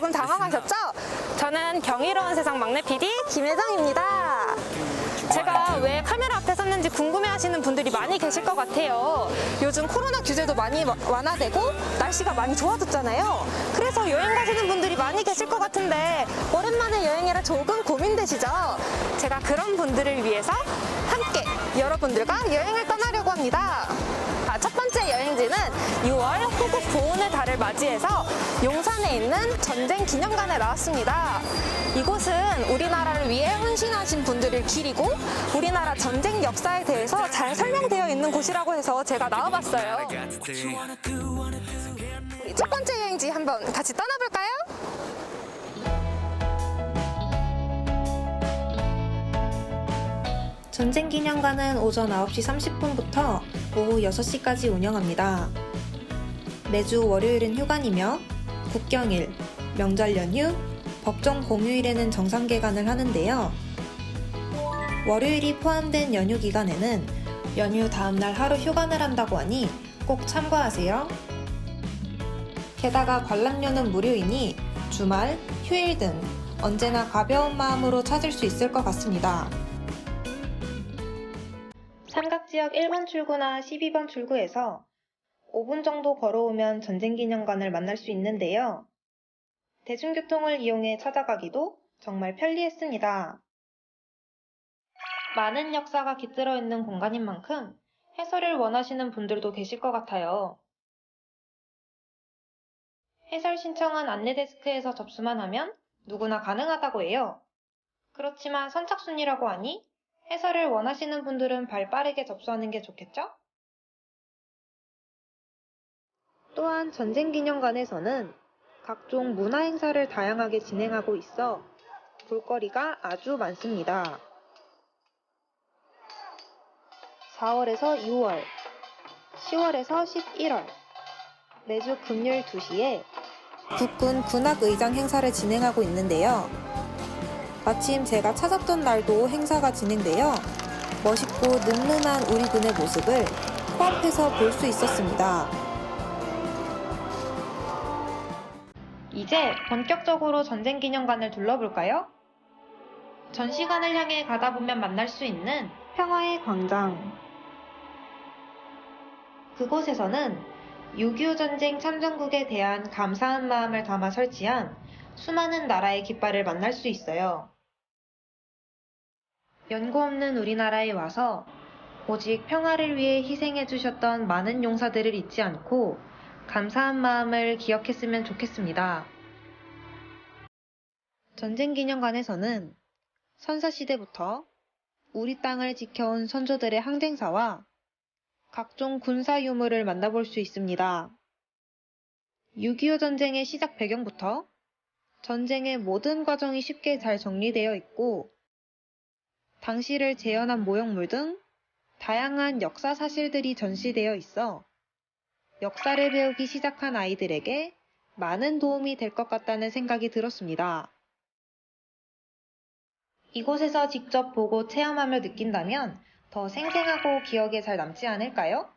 당황하셨죠? 저는 경이로운 세상 막내 PD 김혜정입니다. 제가 왜 카메라 앞에 섰는지 궁금해하시는 분들이 많이 계실 것 같아요. 요즘 코로나 규제도 많이 와- 완화되고 날씨가 많이 좋아졌잖아요. 그래서 여행 가시는 분들이 많이 계실 것 같은데 오랜만에 여행이라 조금 고민되시죠? 제가 그런 분들을 위해서 함께 여러분들과 여행을 떠나려고 합니다. 아, 첫 번째 여행지는 6월 호국 보훈의 달을 맞이해서 용 있는 전쟁 기념관에 나왔습니다. 이곳은 우리나라를 위해 헌신하신 분들을 기리고 우리나라 전쟁 역사에 대해서 잘 설명되어 있는 곳이라고 해서 제가 나와봤어요. 우리 첫 번째 여행지 한번 같이 떠나볼까요? 전쟁 기념관은 오전 9시 30분부터 오후 6시까지 운영합니다. 매주 월요일은 휴관이며 국경일, 명절 연휴, 법정 공휴일에는 정상 개관을 하는데요. 월요일이 포함된 연휴 기간에는 연휴 다음날 하루 휴관을 한다고 하니 꼭 참고하세요. 게다가 관람료는 무료이니 주말, 휴일 등 언제나 가벼운 마음으로 찾을 수 있을 것 같습니다. 삼각지역 1번 출구나 12번 출구에서 5분 정도 걸어오면 전쟁기념관을 만날 수 있는데요. 대중교통을 이용해 찾아가기도 정말 편리했습니다. 많은 역사가 깃들어 있는 공간인 만큼 해설을 원하시는 분들도 계실 것 같아요. 해설 신청은 안내데스크에서 접수만 하면 누구나 가능하다고 해요. 그렇지만 선착순이라고 하니 해설을 원하시는 분들은 발 빠르게 접수하는 게 좋겠죠? 또한 전쟁기념관에서는 각종 문화 행사를 다양하게 진행하고 있어 볼거리가 아주 많습니다. 4월에서 6월, 10월에서 11월, 매주 금요일 2시에 국군 군악의장 행사를 진행하고 있는데요. 마침 제가 찾았던 날도 행사가 진행되어 멋있고 늠름한 우리 군의 모습을 코앞에서 볼 수 있었습니다. 이제 본격적으로 전쟁 기념관을 둘러볼까요? 전시관을 향해 가다 보면 만날 수 있는 평화의 광장. 그곳에서는 6.25 전쟁 참전국에 대한 감사한 마음을 담아 설치한 수많은 나라의 깃발을 만날 수 있어요. 연고 없는 우리나라에 와서 오직 평화를 위해 희생해 주셨던 많은 용사들을 잊지 않고 감사한 마음을 기억했으면 좋겠습니다. 전쟁기념관에서는 선사시대부터 우리 땅을 지켜온 선조들의 항쟁사와 각종 군사 유물을 만나볼 수 있습니다. 6.25 전쟁의 시작 배경부터 전쟁의 모든 과정이 쉽게 잘 정리되어 있고 당시를 재현한 모형물 등 다양한 역사 사실들이 전시되어 있어 역사를 배우기 시작한 아이들에게 많은 도움이 될 것 같다는 생각이 들었습니다. 이곳에서 직접 보고 체험하며 느낀다면 더 생생하고 기억에 잘 남지 않을까요?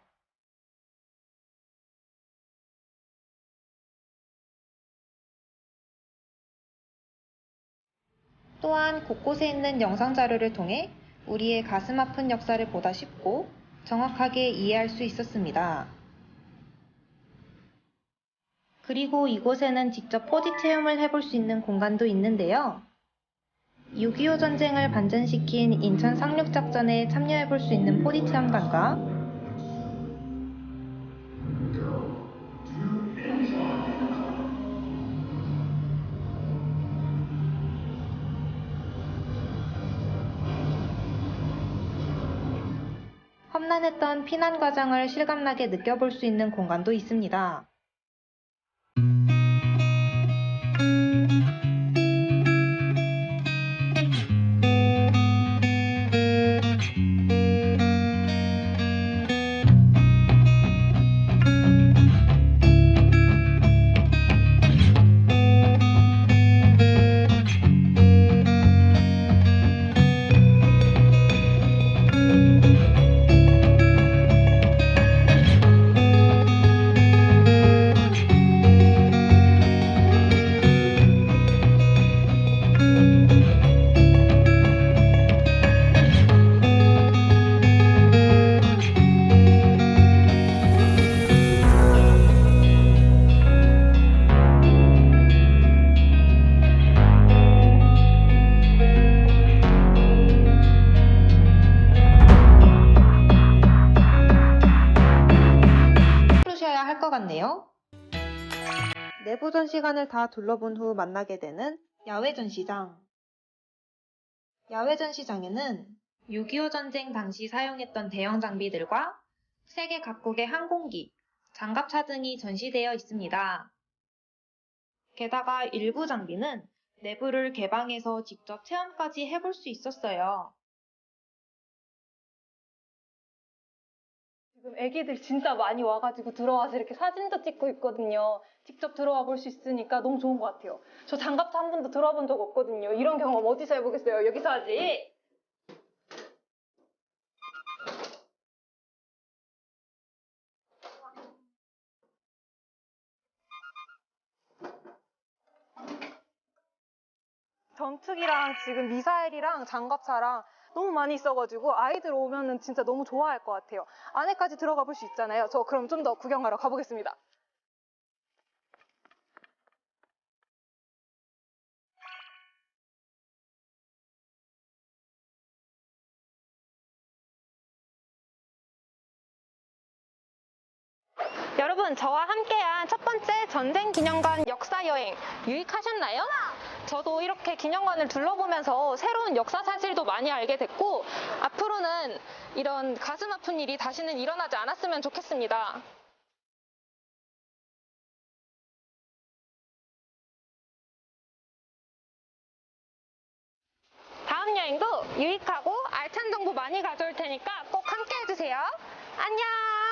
또한 곳곳에 있는 영상 자료를 통해 우리의 가슴 아픈 역사를 보다 쉽고 정확하게 이해할 수 있었습니다. 그리고 이곳에는 직접 4D 체험을 해볼 수 있는 공간도 있는데요. 6.25 전쟁을 반전시킨 인천 상륙작전에 참여해볼 수 있는 4D 체험관과 험난했던 피난 과정을 실감나게 느껴볼 수 있는 공간도 있습니다. 내부 전시관을 다 둘러본 후 만나게 되는 야외 전시장. 야외 전시장에는 6.25 전쟁 당시 사용했던 대형 장비들과 세계 각국의 항공기, 장갑차 등이 전시되어 있습니다. 게다가 일부 장비는 내부를 개방해서 직접 체험까지 해볼 수 있었어요. 지금 애기들 진짜 많이 와가지고 들어와서 이렇게 사진도 찍고 있거든요. 직접 들어와 볼 수 있으니까 너무 좋은 것 같아요. 저 장갑차 한 번도 들어와 본 적 없거든요. 이런 경험 어디서 해보겠어요? 여기서 하지. 전투기랑 지금 미사일이랑 장갑차랑 너무 많이 있어가지고 아이들 오면은 진짜 너무 좋아할 것 같아요. 안에까지 들어가 볼 수 있잖아요. 저 그럼 좀 더 구경하러 가보겠습니다. 여러분, 저와 함께한 첫 번째 전쟁 기념관 역사 여행 유익하셨나요? 저도 이렇게 기념관을 둘러보면서 새로운 역사 사실도 많이 알게 됐고, 앞으로는 이런 가슴 아픈 일이 다시는 일어나지 않았으면 좋겠습니다. 다음 여행도 유익하고 알찬 정보 많이 가져올 테니까 꼭 함께 해주세요. 안녕!